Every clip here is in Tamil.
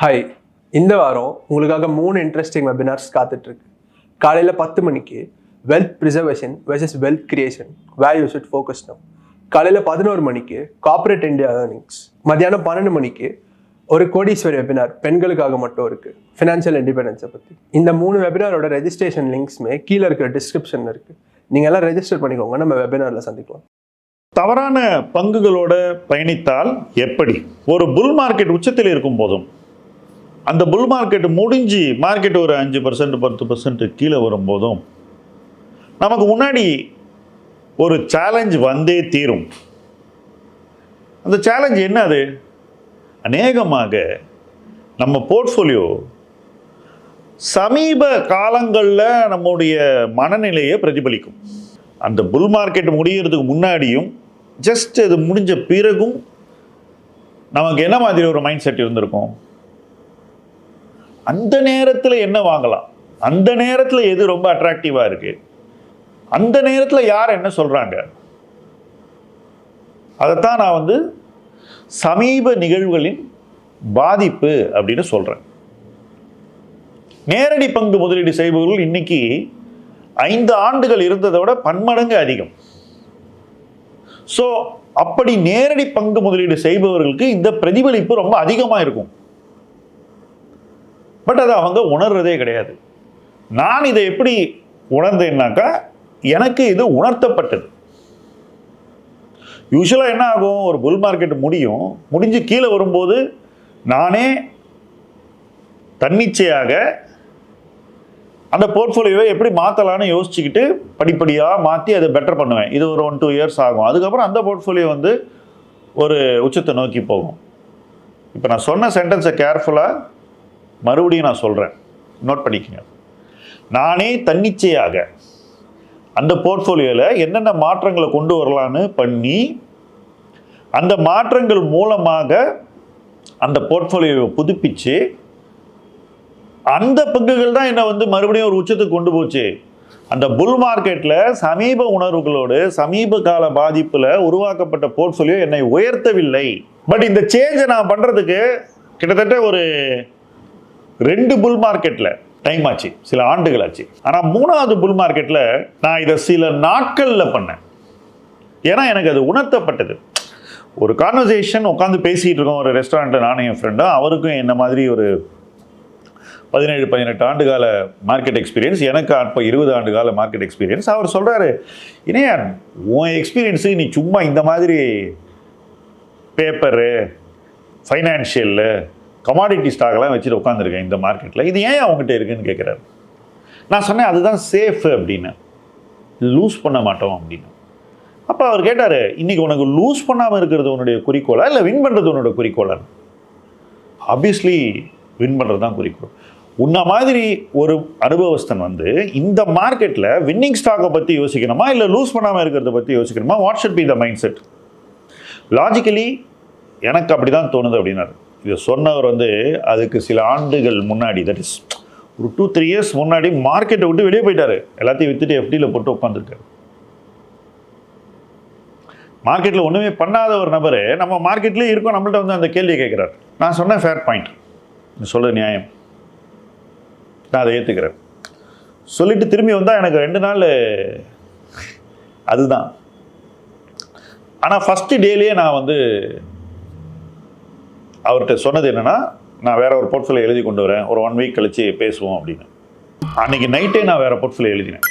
ஹாய் இந்த வாரம் உங்களுக்காக மூணு இன்ட்ரெஸ்டிங் வெபினார்ஸ் காத்துட்ருக்கு. காலையில் பத்து மணிக்கு wealth preservation versus wealth creation where you should focus no காலையில் பதினோரு மணிக்கு கார்பரேட் இந்தியா ஏர்னிங்ஸ் மத்தியானம் பன்னெண்டு மணிக்கு ஒரு கோடீஸ்வரி வெபினார் பெண்களுக்காக மட்டும் இருக்குது ஃபினான்ஷியல் இண்டிபெண்டன்ஸை பற்றி இந்த மூணு வெபினாரோட ரெஜிஸ்ட்ரேஷன் லிங்க்ஸுமே கீழே இருக்கிற டிஸ்கிரிப்ஷனில் இருக்குது நீங்கள் எல்லாம் ரெஜிஸ்டர் பண்ணிக்கோங்க. நம்ம வெபினாரில் சந்திக்கலாம். தவறான பங்குகளோட பயணித்தால் எப்படி? ஒரு புல் மார்க்கெட் உச்சத்தில் இருக்கும் போதும் அந்த புல் மார்க்கெட் முடிஞ்சு மார்க்கெட் ஒரு அஞ்சு பர்சன்ட் பத்து பர்சன்ட் கீழே வரும்போதும் நமக்கு முன்னாடி ஒரு சேலஞ்ச் வந்தே தீரும். அந்த சேலஞ்ச் என்ன அது அநேகமாக நம்ம போர்ட்ஃபோலியோ சமீப காலங்களில் நம்முடைய மனநிலையை பிரதிபலிக்கும். அந்த புல் மார்க்கெட் முடிகிறதுக்கு முன்னாடியும் ஜஸ்ட் அது முடிஞ்ச பிறகும் நமக்கு என்ன மாதிரி ஒரு மைண்ட் செட் இருந்திருக்கும்? அந்த நேரத்தில் என்ன வாங்கலாம்? அந்த நேரத்தில் எது ரொம்ப அட்ராக்டிவாக இருக்கு? அந்த நேரத்தில் யார் என்ன சொல்கிறாங்க அதைத்தான் நான் வந்து சமீப நிகழ்வுகளின் பாதிப்பு அப்படின்னு சொல்கிறேன் நேரடி பங்கு முதலீடு செய்பவர்கள் இன்னைக்கு ஐந்து ஆண்டுகள் இருந்ததை விட பன்மடங்கு அதிகம். ஸோ அப்படி நேரடி பங்கு முதலீடு செய்பவர்களுக்கு இந்த பிரதிபலிப்பு ரொம்ப அதிகமாக இருக்கும். பட் அதை அவங்க உணர்றதே கிடையாது. நான் இதை எப்படி உணர்ந்தேன்னாக்கா எனக்கு இது உணர்த்தப்பட்டது. யூஸ்வலாக என்ன ஆகும்? ஒரு புல் மார்க்கெட் முடியும். முடிஞ்சு கீழே வரும்போது நானே தன்னிச்சையாக அந்த போர்ட்ஃபோலியோவை எப்படி மாற்றலான்னு யோசிச்சுக்கிட்டு படிப்படியாக மாற்றி அதை பெட்டர் பண்ணுவேன். இது ஒரு ஒன் டூ இயர்ஸ் ஆகும். அதுக்கப்புறம் அந்த போர்ட்ஃபோலியோ வந்து ஒரு உச்சத்தை நோக்கி போகும். இப்போ நான் சொன்ன சென்டென்ஸை கேர்ஃபுல்லாக மறுபடியும் நான் சொல்கிறேன் நோட் பண்ணிக்கங்க. நானே தன்னிச்சையாக அந்த போர்ட்ஃபோலியோவில் என்னென்ன மாற்றங்களை கொண்டு வரலான்னு பண்ணி அந்த மாற்றங்கள் மூலமாக அந்த போர்ட்ஃபோலியோவை புதுப்பிச்சு அந்த பங்குகள் தான் என்னை வந்து மறுபடியும் ஒரு உச்சத்துக்கு கொண்டு போச்சு. அந்த புல் மார்க்கெட்டில் சமீப உணர்வுகளோடு சமீப கால பாதிப்பில் உருவாக்கப்பட்ட போர்ட்ஃபோலியோ என்னை உயர்த்தவில்லை. பட் இந்த சேஞ்சை நான் பண்ணுறதுக்கு கிட்டத்தட்ட ஒரு ரெண்டு புல் மார்க்கெட்டில் டைம் ஆச்சு சில ஆண்டுகள் ஆச்சு ஆனால் மூணாவது புல் மார்க்கெட்டில் நான் இதை சில நாட்களில் பண்ணேன். ஏன்னா எனக்கு அது உணர்த்தப்பட்டது. ஒரு கான்வர்சேஷன் உட்காந்து பேசிகிட்டு இருக்கோம் ஒரு ரெஸ்டாரண்ட்டில் நானும் என் ஃப்ரெண்டும் அவருக்கும் என்ன மாதிரி ஒரு பதினேழு பதினெட்டு ஆண்டு கால மார்க்கெட் எக்ஸ்பீரியன்ஸ் எனக்கு அப்போ இருபது ஆண்டு கால மார்க்கெட் எக்ஸ்பீரியன்ஸ் அவர் சொல்கிறாரு இணையான் உன் எக்ஸ்பீரியன்ஸு நீ சும்மா இந்த மாதிரி பேப்பரு ஃபைனான்ஷியலு கமாடிட்டி ஸ்டாக்லாம் வச்சுட்டு உட்காந்துருக்கேன் இந்த மார்க்கெட்டில் இது ஏன் அவங்ககிட்ட இருக்குன்னு கேட்குறாரு. நான் சொன்னேன் அதுதான் சேஃப் அப்படின்னு. லூஸ் பண்ண மாட்டோம் அப்படின்னு. அப்போ அவர் கேட்டார் இன்றைக்கி உனக்கு லூஸ் பண்ணாமல் இருக்கிறது உன்னுடைய குறிக்கோளா? இல்லை வின் பண்ணுறது உன்னோட குறிக்கோளா ஆப்வியஸ்லி வின் பண்ணுறது தான் குறிக்கோள். உன்ன மாதிரி ஒரு அனுபவஸ்தன் வந்து இந்த மார்க்கெட்டில் வின்னிங் ஸ்டாக்கை பற்றி யோசிக்கணுமா? இல்லை லூஸ் பண்ணாமல் இருக்கிறத பற்றி யோசிக்கணுமா? What should be the mind set logically எனக்கு அப்படி தான் தோணுது அப்படின்னாரு. இதை சொன்னவர் வந்து அதுக்கு சில ஆண்டுகள் முன்னாடி தட் இஸ் ஒரு டூ த்ரீ இயர்ஸ் முன்னாடி மார்க்கெட்டை விட்டு வெளியே போயிட்டார். எல்லாத்தையும் வித்துட்டு எஃப்டியில் போட்டு உட்காந்துருக்காரு மார்க்கெட்டில் ஒன்றுமே பண்ணாத ஒரு நபர் நம்ம மார்க்கெட்லேயே இருக்கோம் நம்மள்ட்ட வந்து அந்த கேள்வியை கேட்குறாரு. நான் சொன்னேன் ஃபேர் பாயிண்ட் நீ சொல்ல நியாயம். நான் அதை ஏற்றுக்கிறேன் சொல்லிட்டு திரும்பி வந்தால் எனக்கு ரெண்டு நாள் அதுதான். ஆனால் ஃபஸ்ட்டு டேலேயே நான் வந்து அவர்கிட்ட சொன்னது என்னென்னா நான் வேறு ஒரு போர்ட்ஃபோலியோ எழுதி கொண்டு வரேன் ஒரு ஒன் வீக் கழித்து பேசுவோம் அப்படின்னு. அன்றைக்கி நைட்டே நான் வேறு போர்ட்ஃபோலியோ எழுதினேன்.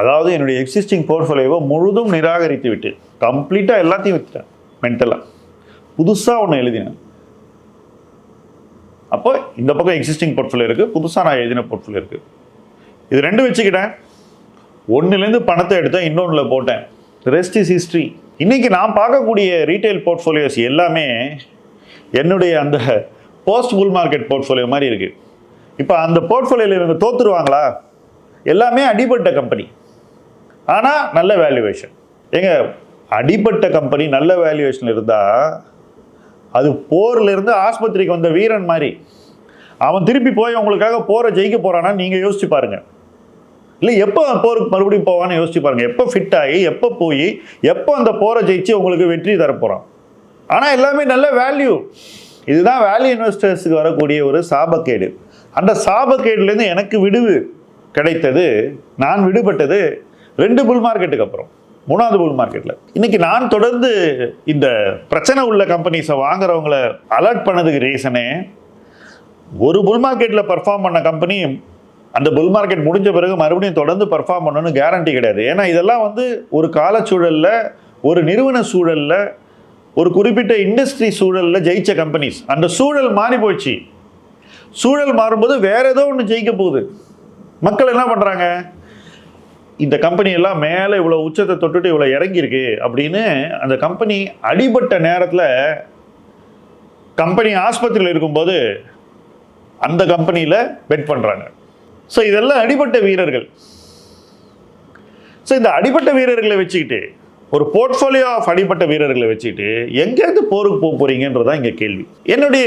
அதாவது என்னுடைய எக்ஸிஸ்டிங் போர்ட்ஃபோலியோவை முழுதும் நிராகரித்து விட்டு கம்ப்ளீட்டாக எல்லாத்தையும் விற்றுட்டேன் மென்டலாக புதுசாக ஒன்று எழுதினேன். அப்போ இந்த பக்கம் எக்ஸிஸ்டிங் போர்ட்ஃபோலியோ இருக்குது புதுசாக நான் எழுதின போர்ட்ஃபோலியோ இருக்குது இது ரெண்டும் வச்சுக்கிட்டேன். ஒன்றுலேருந்து பணத்தை எடுத்தேன் இன்னொன்றில் போட்டேன். ரெஸ்ட் இஸ் ஹிஸ்ட்ரி இன்றைக்கி நான் பார்க்கக்கூடிய ரீட்டைல் போர்ட்ஃபோலியோஸ் எல்லாமே என்னுடைய அந்த போஸ்ட் புல் மார்க்கெட் போர்ட்ஃபோலியோ மாதிரி இருக்குது இப்போ அந்த போர்ட்ஃபோலியோவில் இவங்க தோற்றுருவாங்களா எல்லாமே அடிபட்ட கம்பெனி ஆனால் நல்ல வேல்யூவேஷன் ஏங்க அடிபட்ட கம்பெனி நல்ல வேல்யூவேஷன் இருந்தால் அது போர்லேருந்து ஆஸ்பத்திரிக்கு வந்த வீரன் மாதிரி. அவன் திருப்பி போய் உங்களுக்காக போரை ஜெயிக்க போகிறான்னா நீங்கள் யோசிச்சு பாருங்கள் இல்லை எப்போ போருக்கு மறுபடியும் போவான்னு யோசிச்சு பாருங்கள் எப்போ ஃபிட் ஆகி எப்போ போய் எப்போ அந்த போரை ஜெயிச்சு உங்களுக்கு வெற்றி தரப்போகிறான் ஆனால் எல்லாமே நல்ல வேல்யூ இதுதான் வேல்யூ இன்வெஸ்டர்ஸுக்கு வரக்கூடிய ஒரு சாபக்கேடு. அந்த சாபக்கேடுலேருந்து எனக்கு விடுவு கிடைத்தது நான் விடுபட்டது ரெண்டு புல் மார்க்கெட்டுக்கு அப்புறம். மூணாவது புல் மார்க்கெட்டில் இன்னைக்கு நான் தொடர்ந்து இந்த பிரச்சனை உள்ள கம்பெனிஸை வாங்குறவங்கள அலர்ட் பண்ணதுக்கு ரீசனே ஒரு புல் மார்க்கெட்டில் பர்ஃபார்ம் பண்ண கம்பெனி அந்த புல் மார்க்கெட் முடிஞ்ச பிறகு மறுபடியும் தொடர்ந்து பர்ஃபார்ம் பண்ணணும்னு கேரண்டி கிடையாது. ஏன்னா இதெல்லாம் வந்து ஒரு காலச்சூழலில் ஒரு நிறுவன சூழலில் ஒரு குறிப்பிட்ட இண்டஸ்ட்ரி சூழலில் ஜெயிச்ச கம்பெனிஸ் அந்த சூழல் மாறி போயிடுச்சு. சூழல் மாறும்போது வேற ஏதோ ஒன்று ஜெயிக்க போகுது. மக்கள் என்ன பண்ணுறாங்க இந்த கம்பெனி எல்லாம் மேலே இவ்வளோ உச்சத்தை தொட்டுட்டு இவ்வளோ இறங்கியிருக்கு அப்படின்னு அந்த கம்பெனி அடிபட்ட நேரத்தில் கம்பெனி ஆஸ்பத்திரியில் இருக்கும்போது அந்த கம்பெனியில் பெட் பண்ணுறாங்க ஸோ இதெல்லாம் அடிபட்ட வீரர்கள். ஸோ இந்த அடிபட்ட வீரர்களை வச்சுக்கிட்டு ஒரு போர்ட்ஃபோலியோ ஆஃப் அடிப்பட்ட வீரர்களை வச்சுக்கிட்டு எங்கேருந்து போருக்கு போக போகிறீங்கன்றதான் இங்கே கேள்வி. என்னுடைய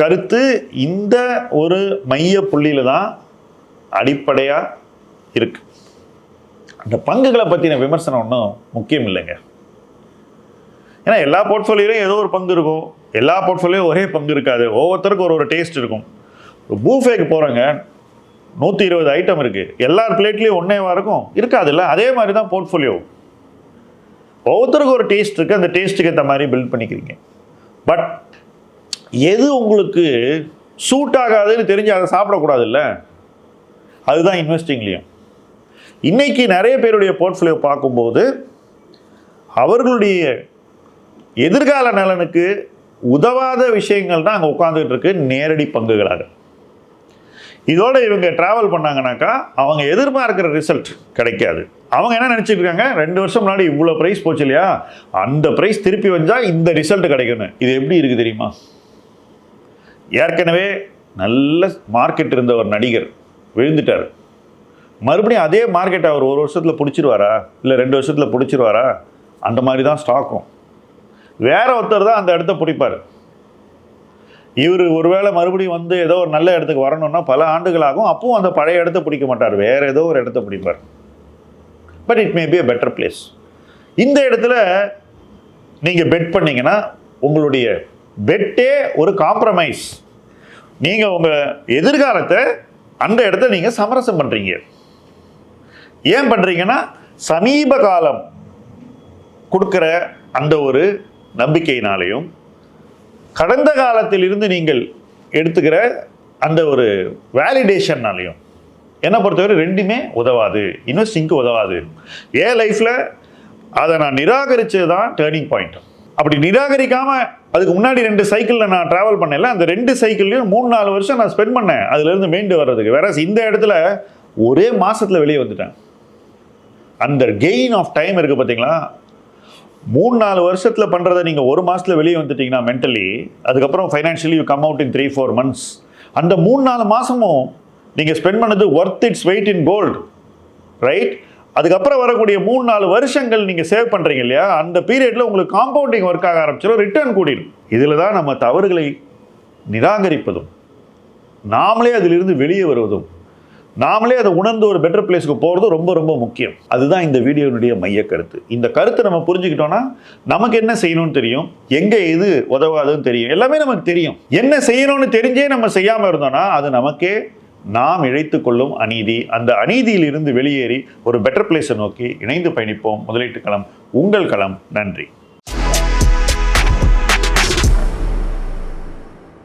கருத்து இந்த ஒரு மைய புள்ளியில தான் அடிப்படையாக இருக்குது அந்த பங்குகளை பற்றின விமர்சனம் ஒன்றும் முக்கியம் இல்லைங்க. ஏன்னா எல்லா போர்ட்ஃபோலியோலையும் ஏதோ ஒரு பங்கு இருக்கும். எல்லா போர்ட்ஃபோலியோ ஒரே பங்கு இருக்காது. ஒவ்வொருத்தருக்கும் ஒரு ஒரு டேஸ்ட் இருக்கும். ஒரு பூஃபேக்கு போகிறோங்க நூற்றி இருபது ஐட்டம் இருக்குது எல்லார் பிளேட்லேயும் ஒன்றேவா இருக்கும். இருக்காதுல்ல? அதே மாதிரி தான் போர்ட்ஃபோலியோ ஒவ்வொருத்தருக்கும் ஒரு டேஸ்ட் இருக்குது அந்த டேஸ்ட்டுக்கு ஏற்ற மாதிரி பில்ட் பண்ணிக்கிறீங்க. பட் எது உங்களுக்கு சூட் ஆகாதுன்னு தெரிஞ்சு அதை சாப்பிடக்கூடாதுல்ல? அதுதான் இன்வெஸ்டிங்லேயும் இன்னைக்கு நிறைய பேருடைய போர்ட்ஃபோலியோ பார்க்கும்போது அவர்களுடைய எதிர்கால நலனுக்கு உதவாத விஷயங்கள் தான் அங்கே உட்காந்துக்கிட்டு இருக்கு. நேரடி பங்குகளாக. இதோட இவங்க டிராவல் பண்ணாங்கனாக்கா அவங்க எதிர்பார்க்கிற ரிசல்ட் கிடைக்காது. அவங்க என்ன நினைச்சிட்டு இருக்காங்க ரெண்டு வருஷம் முன்னாடி இவ்வளோ ப்ரைஸ் போச்சு இல்லையா? அந்த ப்ரைஸ் திருப்பி வந்தால் இந்த ரிசல்ட் கிடைக்கணும் இது எப்படி இருக்குது தெரியுமா? ஏற்கனவே நல்ல மார்க்கெட் இருந்த ஒரு நடிகர் விழுந்துட்டார். மறுபடியும் அதே மார்க்கெட் அவர் ஒரு வருஷத்தில் பிடிச்சிருவாரா? இல்லை ரெண்டு வருஷத்தில் பிடிச்சிருவாரா? அந்த மாதிரி தான் ஸ்டாக்கும் வேற ஒருத்தர் தான் அந்த இடத்த பிடிப்பார். இவர் ஒருவேளை மறுபடியும் வந்து ஏதோ ஒரு நல்ல இடத்துக்கு வரணும்னா பல ஆண்டுகளாகும். அப்பவும் அந்த பழைய இடத்த பிடிக்க மாட்டார். வேற ஏதோ ஒரு இடத்த பிடிப்பார். But it may be a better place இந்த இடத்துல நீங்கள் பெட் பண்ணீங்கன்னா உங்களுடைய பெட்டே ஒரு காம்ப்ரமைஸ் நீங்கள் உங்கள் எதிர்காலத்தை அந்த இடத்த நீங்கள் சமரசம் பண்ணுறீங்க ஏன் பண்ணுறீங்கன்னா சமீப காலம் கொடுக்குற அந்த ஒரு நம்பிக்கையினாலையும் கடந்த காலத்தில் இருந்து நீங்கள் எடுத்துக்கிற அந்த ஒரு வேலிடேஷன்னாலையும் என்னை பொறுத்தவரை ரெண்டுமே உதவாது. இன்வெஸ்டிங்க்கு உதவாது. என் லைஃப்பில் அதை நான் நிராகரிச்சது தான் டேர்னிங் பாயிண்ட் அப்படி நிராகரிக்காமல் அதுக்கு முன்னாடி ரெண்டு சைக்கிளில் நான் ட்ராவல் பண்ணல அந்த ரெண்டு சைக்கிள்லையும் மூணு நாலு வருஷம் நான் ஸ்பெண்ட் பண்ணேன். அதுலேருந்து மீண்டு வர்றதுக்கு. வேற இந்த இடத்துல ஒரே மாதத்தில் வெளியே வந்துட்டேன். அந்த கெயின் ஆஃப் டைம் இருக்குது பார்த்தீங்களா மூணு நாலு வருஷத்தில் பண்ணுறதை நீங்கள் ஒரு மாதத்தில் வெளியே வந்துட்டீங்கன்னா மென்டலி அதுக்கப்புறம் financially you come out in three four months அந்த மூணு நாலு மாதமும் நீங்கள் ஸ்பெண்ட் பண்ணது worth its weight in gold right அதுக்கப்புறம் வரக்கூடிய மூணு நாலு வருஷங்கள் நீங்கள் சேவ் பண்ணுறீங்க இல்லையா? அந்த பீரியடில் உங்களுக்கு காம்பவுண்டிங் ஒர்க் ஆக ஆரம்பிச்சிடும் ரிட்டர்ன் கூடிடும் இதில் தான் நம்ம தவறுகளை நிராகரிப்பதும் நாமளே அதிலிருந்து வெளியே வருவதும் நாமளே அதை உணர்ந்து ஒரு பெட்டர் பிளேஸ்க்கு போகிறது ரொம்ப ரொம்ப முக்கியம். அதுதான் இந்த வீடியோனுடைய மைய கருத்து. இந்த கருத்தை நம்ம புரிஞ்சுக்கிட்டோன்னா நமக்கு என்ன செய்யணும்னு தெரியும் எங்கே எது உதவாதுன்னு தெரியும் எல்லாமே நமக்கு தெரியும். என்ன செய்யணும்னு தெரிஞ்சே நம்ம செய்யாமல் இருந்தோம்னா அது நமக்கே நாம் இழைத்து கொள்ளும் அநீதி. அந்த அநீதியில் இருந்து வெளியேறி ஒரு பெட்டர் பிளேஸை நோக்கி இணைந்து பயணிப்போம். முதலீட்டு களம் உங்கள் களம். நன்றி.